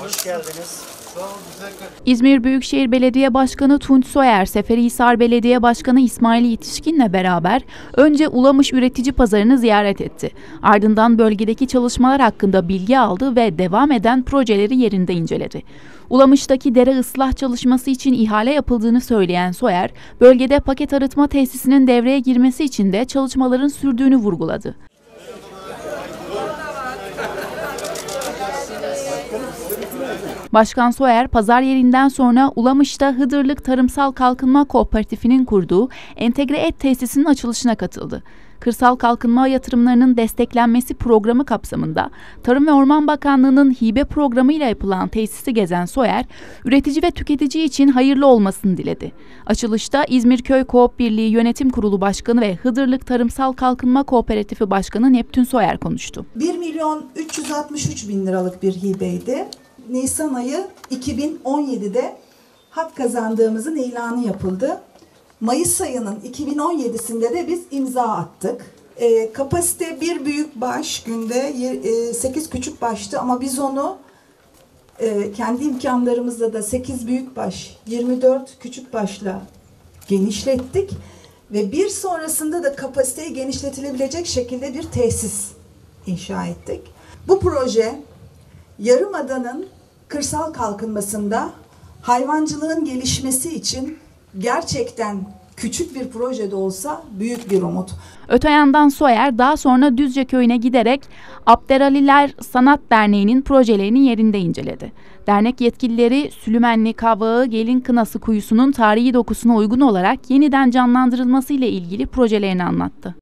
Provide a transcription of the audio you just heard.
Hoş geldiniz. İzmir Büyükşehir Belediye Başkanı Tunç Soyer, Seferihisar Belediye Başkanı İsmail Yetişkin'le beraber önce Ulamış üretici pazarını ziyaret etti. Ardından bölgedeki çalışmalar hakkında bilgi aldı ve devam eden projeleri yerinde inceledi. Ulamış'taki dere ıslah çalışması için ihale yapıldığını söyleyen Soyer, bölgede paket arıtma tesisinin devreye girmesi için de çalışmaların sürdüğünü vurguladı. 何? Başkan Soyer, pazar yerinden sonra Ulamış'ta Hıdırlık Tarımsal Kalkınma Kooperatifi'nin kurduğu entegre et tesisinin açılışına katıldı. Kırsal kalkınma yatırımlarının desteklenmesi programı kapsamında Tarım ve Orman Bakanlığı'nın hibe programıyla yapılan tesisi gezen Soyer, üretici ve tüketici için hayırlı olmasını diledi. Açılışta İzmir Köy Koop Birliği Yönetim Kurulu Başkanı ve Hıdırlık Tarımsal Kalkınma Kooperatifi Başkanı Neptün Soyer konuştu. 1 milyon 363 bin liralık bir hibeydi. Nisan ayı 2017'de hak kazandığımızın ilanı yapıldı. Mayıs ayının 2017'sinde de biz imza attık. Ee, kapasite bir büyük baş günde 8 küçük baştı ama biz onu e, kendi imkanlarımızla da 8 büyük baş 24 küçük başla genişlettik ve bir sonrasında da kapasiteyi genişletilebilecek şekilde bir tesis inşa ettik. Bu proje Yarımada'nın kırsal kalkınmasında hayvancılığın gelişmesi için gerçekten küçük bir projede olsa büyük bir umut. Öte yandan Soyer daha sonra Düzce köyüne giderek Abderaliler Sanat Derneği'nin projelerini yerinde inceledi. Dernek yetkilileri Sülümenli Kavağı Gelin Kınası Kuyusu'nun tarihi dokusuna uygun olarak yeniden canlandırılması ile ilgili projelerini anlattı.